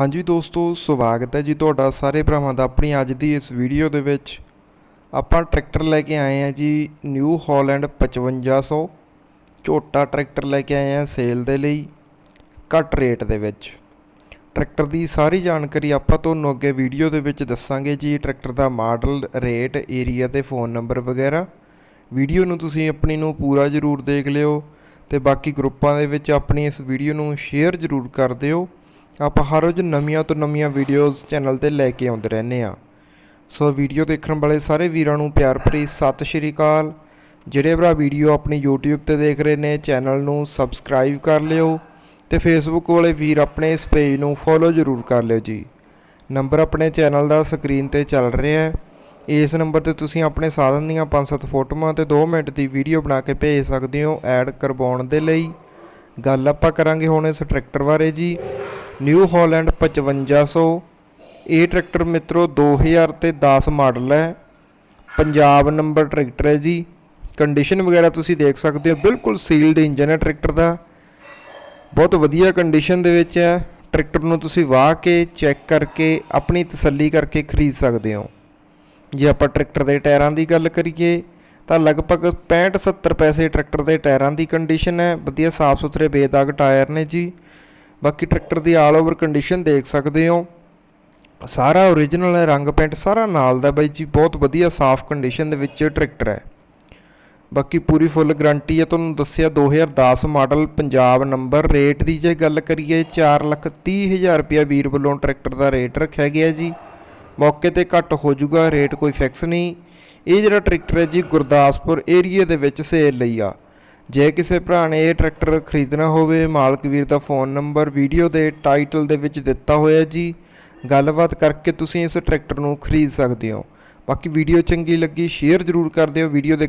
ਹਾਂਜੀ ਦੋਸਤੋ, ਸਵਾਗਤ ਹੈ ਜੀ ਤੁਹਾਡਾ ਸਾਰੇ ਭਰਾਵਾਂ ਦਾ ਆਪਣੀ ਅੱਜ ਦੀ ਇਸ ਵੀਡੀਓ ਦੇ ਵਿੱਚ। ਆਪਾਂ ਟਰੈਕਟਰ ਲੈ ਕੇ ਆਏ ਹਾਂ ਜੀ ਨਿਊ ਹਾਲੈਂਡ 5500 ਝੋਟਾ ਟਰੈਕਟਰ ਲੈ ਕੇ ਆਏ ਹਾਂ ਸੇਲ ਦੇ ਲਈ, ਘੱਟ ਰੇਟ ਦੇ ਵਿੱਚ। ਟਰੈਕਟਰ ਦੀ ਸਾਰੀ ਜਾਣਕਾਰੀ ਆਪਾਂ ਤੁਹਾਨੂੰ ਅੱਗੇ ਵੀਡੀਓ ਦੇ ਵਿੱਚ ਦੱਸਾਂਗੇ ਜੀ। ਟਰੈਕਟਰ ਦਾ ਮਾਡਲ ਰੇਟ ਏਰੀਆ ਤੇ ਫੋਨ ਨੰਬਰ ਵਗੈਰਾ। ਵੀਡੀਓ ਨੂੰ ਤੁਸੀਂ ਆਪਣੀ ਨੂੰ ਪੂਰਾ ਜ਼ਰੂਰ ਦੇਖ ਲਿਓ ਤੇ ਬਾਕੀ ਗਰੁੱਪਾਂ ਦੇ ਵਿੱਚ ਆਪਣੀ ਇਸ ਵੀਡੀਓ ਨੂੰ ਸ਼ੇਅਰ ਜ਼ਰੂਰ ਕਰ ਦਿਓ। ਆਪਾਂ ਹਰ ਰੋਜ਼ ਨਵੀਆਂ ਤੋਂ ਨਵੀਆਂ ਵੀਡੀਓਜ਼ ਚੈਨਲ ਤੇ ਲੈ ਕੇ ਆਉਂਦੇ ਰਹਿੰਦੇ ਆ ਸੋ ਵੀਡੀਓ ਦੇਖਣ ਵਾਲੇ ਸਾਰੇ ਵੀਰਾਂ ਨੂੰ ਪਿਆਰ ਭਰੀ ਸਤਿ ਸ਼੍ਰੀ ਅਕਾਲ। ਜਿਹੜੇ ਭਰਾ ਵੀਡੀਓ ਆਪਣੀ YouTube ਤੇ ਦੇਖ ਰਹੇ ਨੇ ਚੈਨਲ ਨੂੰ ਸਬਸਕ੍ਰਾਈਬ ਕਰ ਲਿਓ ਤੇ Facebook ਵਾਲੇ ਵੀਰ ਆਪਣੇ ਇਸ ਪੇਜ ਨੂੰ ਫੋਲੋ ਜ਼ਰੂਰ ਕਰ ਲਿਓ ਜੀ। ਨੰਬਰ ਆਪਣੇ ਚੈਨਲ ਦਾ ਸਕਰੀਨ ਤੇ ਚੱਲ ਰਿਹਾ ਹੈ। ਇਸ ਨੰਬਰ ਤੇ ਤੁਸੀਂ ਆਪਣੇ ਸਾਧਨ ਦੀਆਂ 5-7 ਫੋਟੋਆਂ ਤੇ 2 ਮਿੰਟ ਦੀ ਵੀਡੀਓ ਬਣਾ ਕੇ ਭੇਜ ਸਕਦੇ ਹੋ ਐਡ ਕਰਵਾਉਣ ਦੇ ਲਈ। ਗੱਲ ਆਪਾਂ ਕਰਾਂਗੇ ਹੁਣ ਇਸ ਟਰੈਕਟਰ ਬਾਰੇ ਜੀ। ਨਿਊ ਹਾਲੈਂਡ 5500 ਇਹ ਟਰੈਕਟਰ ਮਿੱਤਰੋ 2000 ਤੇ 10 ਮਾਡਲ ਹੈ। ਪੰਜਾਬ ਨੰਬਰ ਟਰੈਕਟਰ ਹੈ ਜੀ। ਕੰਡੀਸ਼ਨ ਵਗੈਰਾ ਤੁਸੀਂ ਦੇਖ ਸਕਦੇ ਹੋ। ਬਿਲਕੁਲ ਸੀਲਡ ਇੰਜਨ ਹੈ ਟਰੈਕਟਰ ਦਾ। ਬਹੁਤ ਵਧੀਆ ਕੰਡੀਸ਼ਨ ਦੇ ਵਿੱਚ ਹੈ। ਟਰੈਕਟਰ ਨੂੰ ਤੁਸੀਂ ਵਾਹ ਕੇ ਚੈੱਕ ਕਰਕੇ, ਆਪਣੀ ਤਸੱਲੀ ਕਰਕੇ ਖਰੀਦ ਸਕਦੇ ਹੋ। ਜੇ ਆਪਾਂ ਟਰੈਕਟਰ ਦੇ ਟਾਇਰਾਂ ਦੀ ਗੱਲ ਕਰੀਏ, ਤਾਂ ਲਗਭਗ 65-70 ਪੈਸੇ ਟਰੈਕਟਰ ਦੇ ਟਾਇਰਾਂ ਦੀ ਕੰਡੀਸ਼ਨ ਹੈ। ਵਧੀਆ ਸਾਫ਼ ਸੁਥਰੇ ਬੇਦਾਗ ਟਾਇਰ ਨੇ ਜੀ। ਬਾਕੀ ਟਰੈਕਟਰ ਦੀ ਆਲ ਓਵਰ ਕੰਡੀਸ਼ਨ ਦੇਖ ਸਕਦੇ ਹੋ। ਸਾਰਾ ਓਰੀਜਨਲ ਹੈ, ਰੰਗ ਪੈਂਟ ਸਾਰਾ ਨਾਲ ਦਾ ਬਾਈ ਜੀ, ਬਹੁਤ ਵਧੀਆ ਸਾਫ਼ ਕੰਡੀਸ਼ਨ ਦੇ ਵਿੱਚ ਟਰੈਕਟਰ ਹੈ। ਬਾਕੀ ਪੂਰੀ ਫੁੱਲ ਗਾਰੰਟੀ ਹੈ, ਤੁਹਾਨੂੰ ਦੱਸਿਆ 2010 ਮਾਡਲ ਪੰਜਾਬ ਨੰਬਰ ਰੇਟ ਦੀ ਜੇ ਗੱਲ ਕਰੀਏ 430000 ਰੁਪਇਆ ਵੀਰ ਵੱਲੋਂ ਟਰੈਕਟਰ ਦਾ ਰੇਟ ਰੱਖਿਆ ਗਿਆ ਜੀ। ਮੌਕੇ ਤੇ ਘੱਟ ਹੋ ਜਾਊਗਾ ਰੇਟ ਕੋਈ ਫਿਕਸ ਨਹੀਂ। ਇਹ ਜਿਹੜਾ ਟਰੈਕਟਰ ਹੈ ਜੀ, ਗੁਰਦਾਸਪੁਰ ਏਰੀਆ ਦੇ ਵਿੱਚ ਸੇਲ ਲਈ ਆ। ਜੇ ਕਿਸੇ ਭਰਾ ਨੇ ਇਹ ਟਰੈਕਟਰ ਖਰੀਦਣਾ ਹੋਵੇ, ਮਾਲਕ ਵੀਰ ਦਾ ਫੋਨ ਨੰਬਰ, ਵੀਡੀਓ ਦੇ ਟਾਈਟਲ ਦੇ ਵਿੱਚ ਦਿੱਤਾ ਹੋਇਆ ਜੀ। ਗੱਲਬਾਤ ਕਰਕੇ ਤੁਸੀਂ ਇਸ ਟਰੈਕਟਰ ਨੂੰ ਖਰੀਦ ਸਕਦੇ ਹੋ। ਬਾਕੀ ਵੀਡੀਓ ਚੰਗੀ ਲੱਗੀ, ਸ਼ੇਅਰ ਜ਼ਰੂਰ ਕਰ ਦਿਓ, ਵੀਡੀਓ ਦੇ